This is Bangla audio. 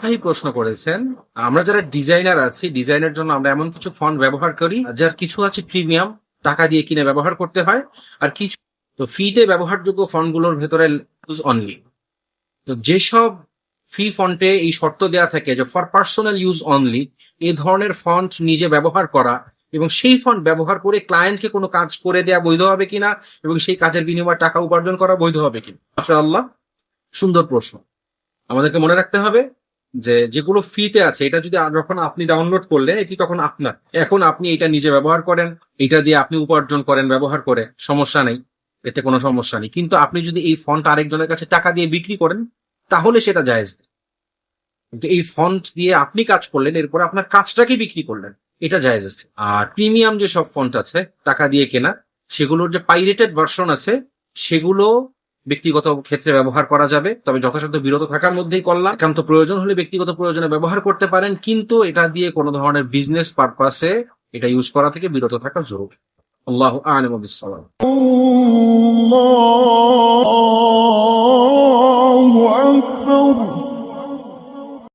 ভাই প্রশ্ন করেছেন, আমরা যারা ডিজাইনার আছি, ডিজাইনের জন্য আমরা এমন কিছু ফন্ট ব্যবহার করি যার কিছু আছে প্রিমিয়াম, টাকা দিয়ে কিনে ব্যবহার করতে হয়, আর কিছু তো ফ্রিতে ব্যবহারযোগ্য ফন্টগুলোর ভেতরে ইউজ অনলি তো যেসব ফ্রি ফন্টে এই শর্ত দেওয়া থাকে যে ফর পার্সোনাল ইউজ অনলি এই ধরনের ফন্ট নিজে ব্যবহার করা এবং সেই ফন্ট ব্যবহার করে ক্লায়েন্টকে কোনো কাজ করে দেওয়া বৈধ হবে কিনা এবং সেই কাজের বিনিময়ে টাকা উপার্জন করা বৈধ হবে কিনা। আল্লাহ সুন্দর প্রশ্ন। আমাদেরকে মনে রাখতে হবে যে যেগুলো ফ্রিতে আছে, এটা যদি যখন আপনি ডাউনলোড করলেন, এটি তখন আপনার। এখন আপনি এটা নিজে ব্যবহার করেন, এটা দিয়ে আপনি উপার্জন করেন, ব্যবহার করে, সমস্যা নেই, এতে কোনো সমস্যা নেই। কিন্তু আপনি যদি এই ফন্ট আরেকজনের কাছে টাকা দিয়ে বিক্রি করেন, তাহলে সেটা জায়েজ। কিন্তু এই ফন্ট দিয়ে আপনি কাজ করলেন, এরপর আপনার কাজটাকে বিক্রি করলেন, এটা জায়েজ আছে। আর প্রিমিয়াম যে সব ফন্ট আছে, টাকা দিয়ে কেনা, সেগুলোর যে পাইরেটেড ভার্সন আছে, সেগুলো ব্যক্তিগত ক্ষেত্রে ব্যবহার করা যাবে, তবে যথাযথ বিরত থাকার মধ্যেই কল্যাণ একান্ত প্রয়োজন হলে ব্যক্তিগত প্রয়োজনে ব্যবহার করতে পারেন, কিন্তু এটা দিয়ে কোনো ধরনের বিজনেস পারপাসে এটা ইউজ করা থেকে বিরত থাকা জরুরি। আল্লাহ আলম ইসলাম